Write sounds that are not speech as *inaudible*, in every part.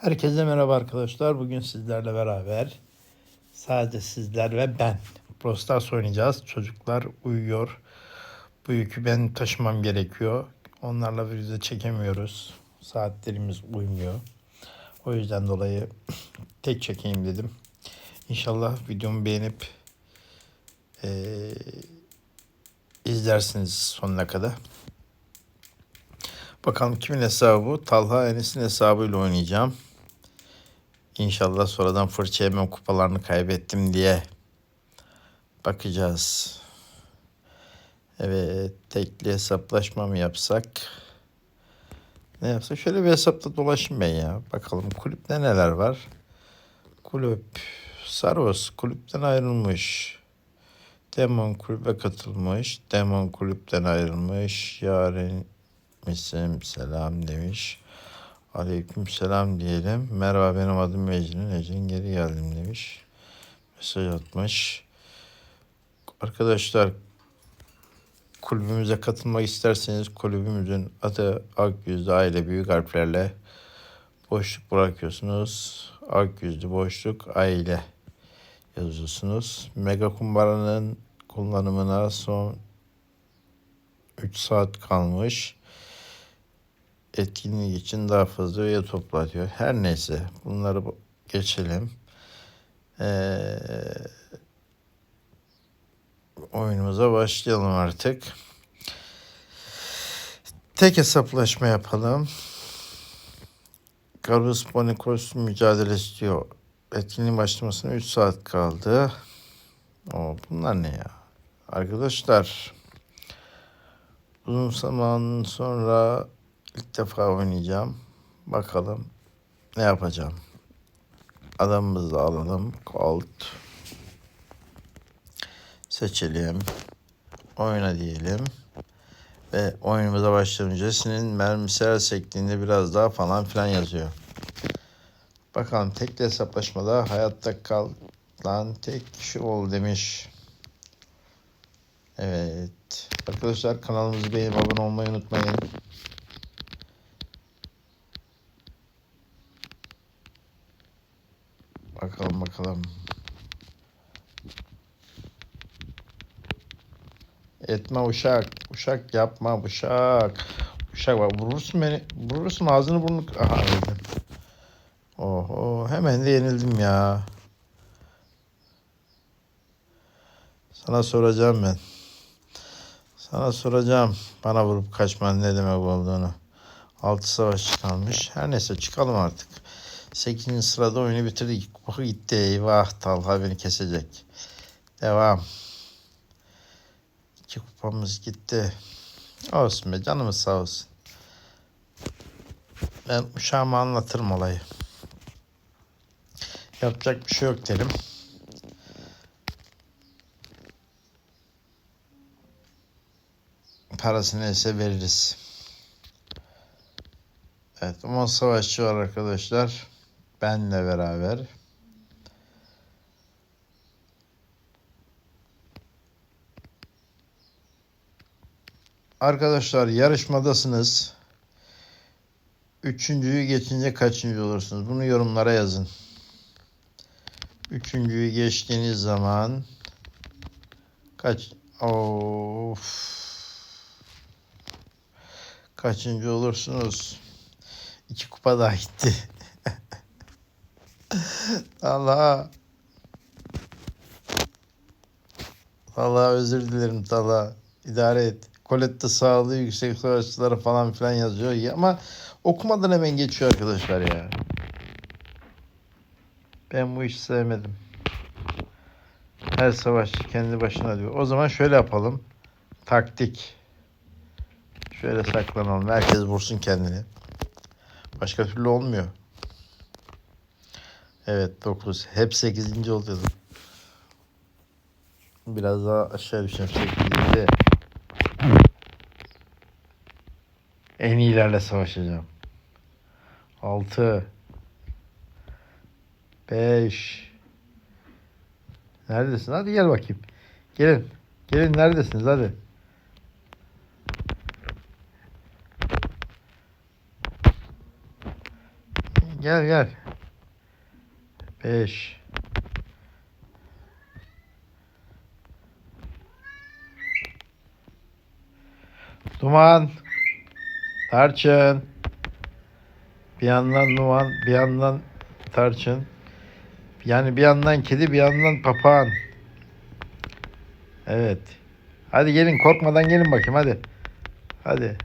Herkese merhaba arkadaşlar. Bugün sizlerle beraber sadece sizler ve ben Brawl Stars oynayacağız. Çocuklar uyuyor. Bu yükü ben taşımam gerekiyor. Onlarla video çekemiyoruz. Saatlerimiz uymuyor. O yüzden dolayı *clears throat* tek çekeyim dedim. İnşallah videomu beğenip eee, izlersiniz sonuna kadar. Bakalım kimin hesabı bu? Talha Enes'in hesabıyla oynayacağım. İnşallah sonradan fırça yemem kupalarını kaybettim diye. Bakacağız. Evet tekli hesaplaşma mı yapsak? Ne yapsak? Şöyle bir hesapta dolaşayım ben ya. Bakalım kulüpte neler var. Kulüp Saros kulüpten ayrılmış. Demon kulübe katılmış. Demon kulüpten ayrılmış. Yarın misin selam demiş. Aleyküm selam diyelim. Merhaba benim adım Mecnun. Ecrin geri geldim demiş. Mesaj atmış. Arkadaşlar kulübümüze katılmak isterseniz kulübümüzün adı Akyüzlü Aile Büyük harflerle boşluk bırakıyorsunuz. Akyüzlü boşluk aile yazıyorsunuz. Mega kumbaranın kullanımına son 3 saat kalmış. Etkinlik için daha fazla üye topla diyor. Her neyse bunları bu- geçelim. Ee, oyunumuza başlayalım artık. Tek hesaplaşma yapalım. Garus Bonikos mücadelesi diyor. Etkinliğin başlamasına 3 saat kaldı. O, bunlar ne ya? Arkadaşlar uzun zaman sonra ilk defa oynayacağım. Bakalım ne yapacağım. Adamımızı alalım. Colt. Seçelim. Oyna diyelim. Ve oyunumuza başlayınca senin mermisel sektiğinde biraz daha falan filan yazıyor. Bakalım tekli hesaplaşmada hayatta kal lan tek kişi ol demiş. Evet. Arkadaşlar kanalımızı beğenip abone olmayı unutmayın. Bakalım bakalım. Etme uşak. Uşak yapma uşak. Uşak bak vurursun beni. Vurursun ağzını burnunu. Aha öldüm. Oho hemen de yenildim ya. Sana soracağım ben. Sana soracağım. Bana vurup kaçman ne demek olduğunu. 6 savaş kalmış. Her neyse çıkalım artık. 8. sırada oyunu bitirdik. Kupa gitti. Eyvah Talha beni kesecek. Devam. İki kupamız gitti. Olsun be canımız sağ olsun. Ben uşağıma anlatırım olayı. Yapacak bir şey yok derim. Parası neyse veririz. Evet, Umut Savaşçı var arkadaşlar. Benle beraber. Arkadaşlar yarışmadasınız. Üçüncüyü geçince kaçıncı olursunuz? Bunu yorumlara yazın. Üçüncüyü geçtiğiniz zaman kaç of kaçıncı olursunuz? İki kupa daha gitti. *laughs* Allah. Allah özür dilerim Tala. İdare et. Colette sağlığı yüksek savaşçılara falan filan yazıyor. Ya, ama okumadan hemen geçiyor arkadaşlar ya. Ben bu işi sevmedim. Her savaşçı kendi başına diyor. O zaman şöyle yapalım. Taktik. Şöyle saklanalım. Herkes vursun kendini. Başka türlü olmuyor. Evet 9. Hep 8. oluyordu. Biraz daha aşağı düşeceğim 8. En iyilerle savaşacağım. 6 5 Neredesin? Hadi gel bakayım. Gelin. Gelin neredesiniz? Hadi. Gel gel. Beş. Duman. Tarçın. Bir yandan duman, bir yandan tarçın. Yani bir yandan kedi, bir yandan papağan. Evet. Hadi gelin korkmadan gelin bakayım hadi. Hadi.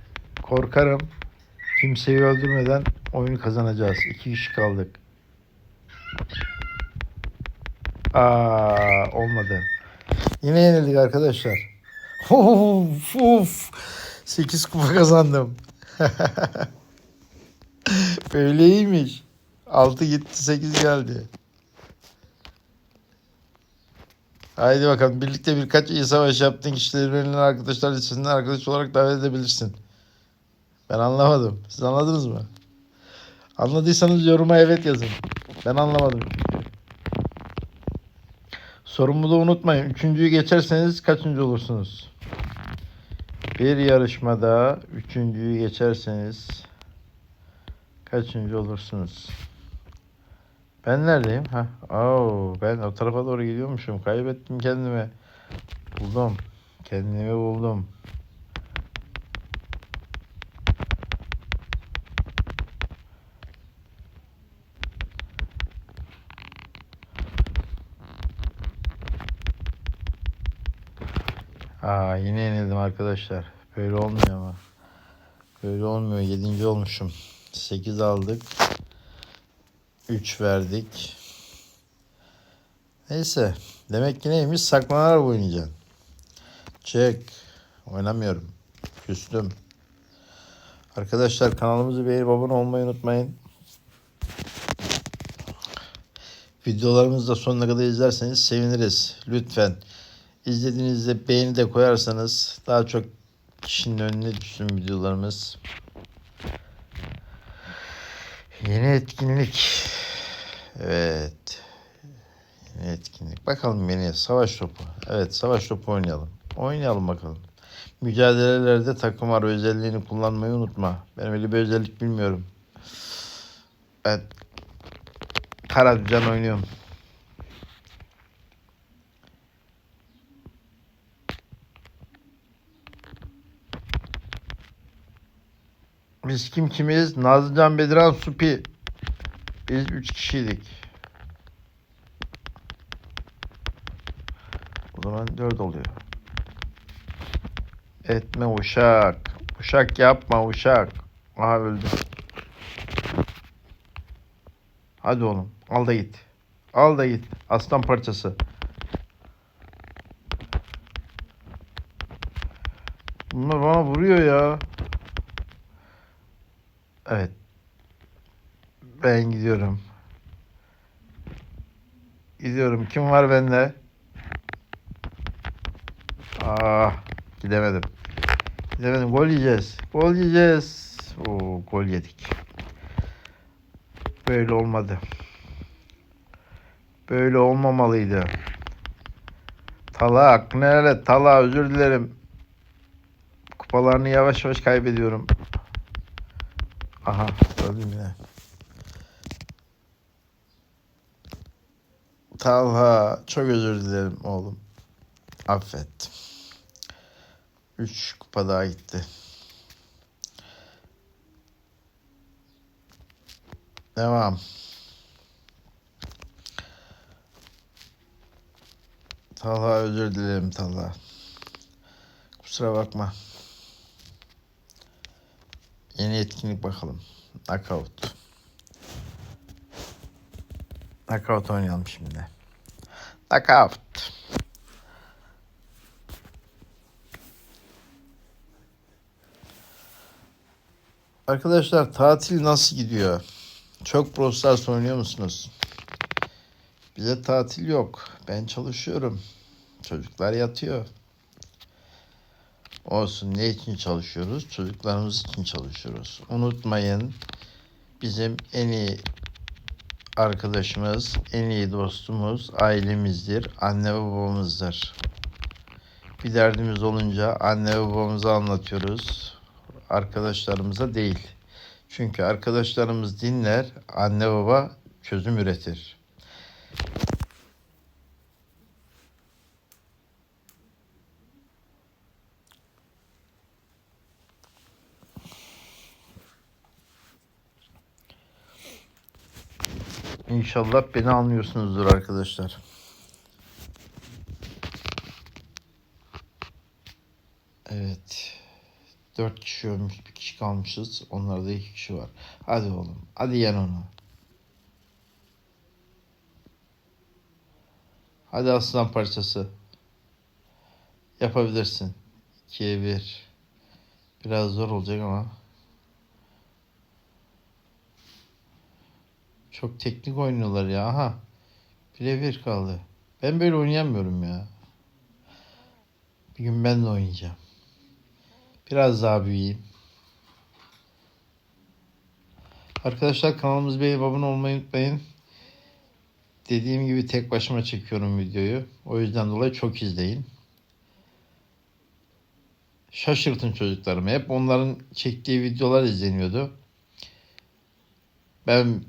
Korkarım. Kimseyi öldürmeden oyunu kazanacağız. İki kişi kaldık. Aa, olmadı. Yine yenildik arkadaşlar. *laughs* Of, of. 8 kupa kazandım. *laughs* Böyle iyiymiş. 6 gitti 8 geldi. Haydi bakalım birlikte birkaç iyi savaş yaptığın kişileri verilen arkadaşlar listesinden arkadaş olarak davet edebilirsin. Ben anlamadım. Siz anladınız mı? Anladıysanız yoruma evet yazın. Ben anlamadım da unutmayın. Üçüncüyü geçerseniz kaçıncı olursunuz? Bir yarışmada üçüncüyü geçerseniz kaçıncı olursunuz? Ben neredeyim? Ha, oo, ben o tarafa doğru gidiyormuşum. Kaybettim kendimi. Buldum. Kendimi buldum. Aa, yine yenildim arkadaşlar. Böyle olmuyor ama. Böyle olmuyor. Yedinci olmuşum. Sekiz aldık. Üç verdik. Neyse. Demek ki neymiş? Saklanarak oynayacaksın. Çek. Oynamıyorum. Küstüm. Arkadaşlar kanalımızı beğenip abone olmayı unutmayın. Videolarımızı da sonuna kadar izlerseniz seviniriz. Lütfen. İzlediğinizde beğeni de koyarsanız daha çok kişinin önüne düşsün videolarımız. Yeni etkinlik. Evet. Yeni etkinlik. Bakalım yeni savaş topu. Evet savaş topu oynayalım. Oynayalım bakalım. Mücadelelerde takım var özelliğini kullanmayı unutma. Ben öyle bir özellik bilmiyorum. Ben kara oynuyorum. Biz kim kimiz? Nazlıcan Bediran Supi. Biz üç kişiydik. O zaman dört oluyor. Etme uşak. Uşak yapma uşak. Aha öldü. Hadi oğlum al da git. Al da git. Aslan parçası. Bunlar bana vuruyor ya. Evet. Ben gidiyorum. Gidiyorum. Kim var bende? Ah, gidemedim. Gidemedim. Gol yiyeceğiz. Gol yiyeceğiz. Oo, gol yedik. Böyle olmadı. Böyle olmamalıydı. Talak, nerede? Tala özür dilerim. Kupalarını yavaş yavaş kaybediyorum. Aha öldüm yine. Talha çok özür dilerim oğlum. Affet. Üç kupa daha gitti. Devam. Talha özür dilerim Talha. Kusura bakma. Yeni etkinlik bakalım. Knockout. Knockout oynayalım şimdi. Knockout. Arkadaşlar tatil nasıl gidiyor? Çok Brawl oynuyor musunuz? Bize tatil yok. Ben çalışıyorum. Çocuklar yatıyor. Olsun ne için çalışıyoruz? Çocuklarımız için çalışıyoruz. Unutmayın bizim en iyi arkadaşımız, en iyi dostumuz ailemizdir, anne babamızdır. Bir derdimiz olunca anne babamıza anlatıyoruz. Arkadaşlarımıza değil. Çünkü arkadaşlarımız dinler, anne baba çözüm üretir. İnşallah beni anlıyorsunuzdur arkadaşlar. Evet. Dört kişi ölmüş, bir kişi kalmışız. Onlarda iki kişi var. Hadi oğlum, hadi yen onu. Hadi aslan parçası. Yapabilirsin. İkiye bir. Biraz zor olacak ama. Çok teknik oynuyorlar ya. Aha. Bire bir kaldı. Ben böyle oynayamıyorum ya. Bir gün ben de oynayacağım. Biraz daha büyüyeyim. Arkadaşlar kanalımızı beğenip abone olmayı unutmayın. Dediğim gibi tek başıma çekiyorum videoyu. O yüzden dolayı çok izleyin. Şaşırtın çocuklarımı. Hep onların çektiği videolar izleniyordu. Ben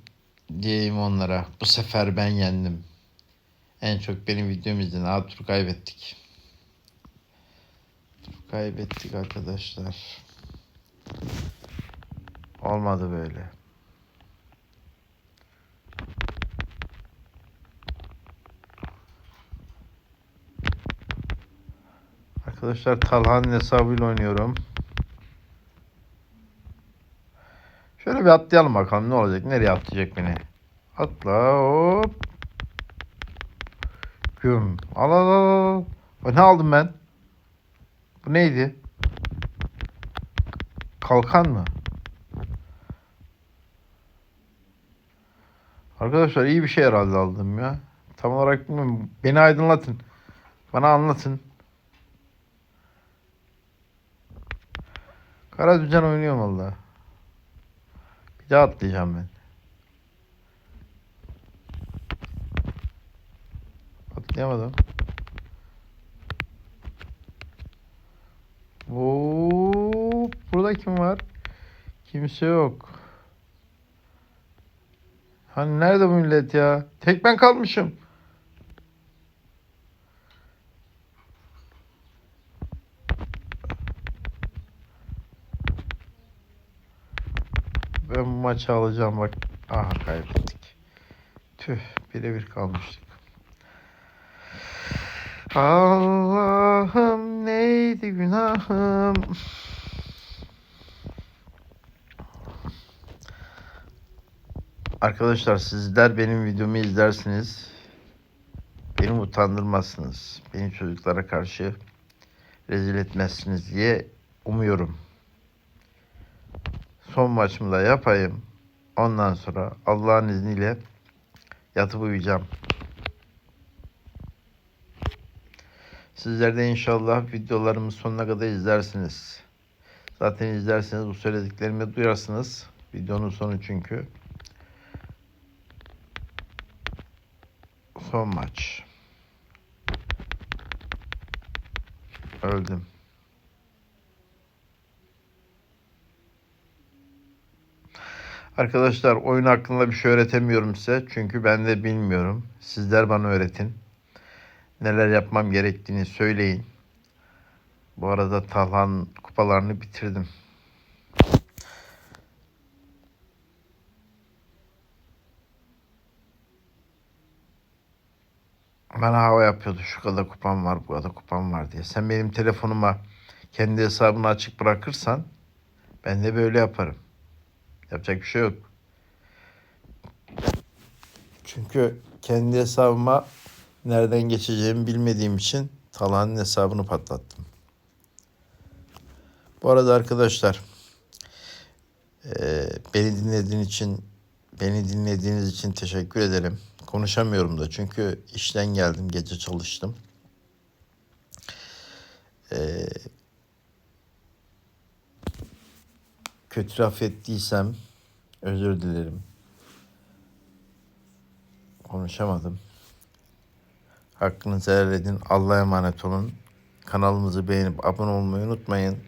diyeyim onlara bu sefer ben yendim. En çok benim videom izlenen. Aa, kaybettik. Kaybettik arkadaşlar. Olmadı böyle. Arkadaşlar Talhan'ın hesabıyla oynuyorum. Şöyle bir atlayalım bakalım ne olacak. Nereye atlayacak beni? Atla hop. Güm. Al al al. Ne aldım ben? Bu neydi? Kalkan mı? Arkadaşlar iyi bir şey herhalde aldım ya. Tam olarak bilmiyorum. Beni aydınlatın. Bana anlatın. Kara düzen oynuyorum valla. Bir daha atlayacağım ben. Atlayamadım. Oo, burada kim var? Kimse yok. Hani nerede bu millet ya? Tek ben kalmışım. Ben bu maçı alacağım bak. Aha kaybettik. Tüh birebir kalmıştık. Allah'ım neydi günahım? Arkadaşlar sizler benim videomu izlersiniz. Beni utandırmazsınız. Beni çocuklara karşı rezil etmezsiniz diye umuyorum. Son maçımı da yapayım. Ondan sonra Allah'ın izniyle yatıp uyuyacağım. Sizler de inşallah videolarımı sonuna kadar izlersiniz. Zaten izlerseniz bu söylediklerimi duyarsınız. Videonun sonu çünkü. Son maç. Öldüm. Arkadaşlar oyun hakkında bir şey öğretemiyorum size. Çünkü ben de bilmiyorum. Sizler bana öğretin. Neler yapmam gerektiğini söyleyin. Bu arada Talhan kupalarını bitirdim. Bana hava yapıyordu. Şu kadar kupam var, bu kadar kupam var diye. Sen benim telefonuma kendi hesabını açık bırakırsan ben de böyle yaparım. Yapacak bir şey yok. Çünkü kendi hesabıma nereden geçeceğimi bilmediğim için Talhan'ın hesabını patlattım. Bu arada arkadaşlar eee, beni dinlediğin için beni dinlediğiniz için teşekkür ederim. Konuşamıyorum da çünkü işten geldim gece çalıştım. Eee kötü laf ettiysem özür dilerim. Konuşamadım. Hakkınızı helal edin. Allah'a emanet olun. Kanalımızı beğenip abone olmayı unutmayın.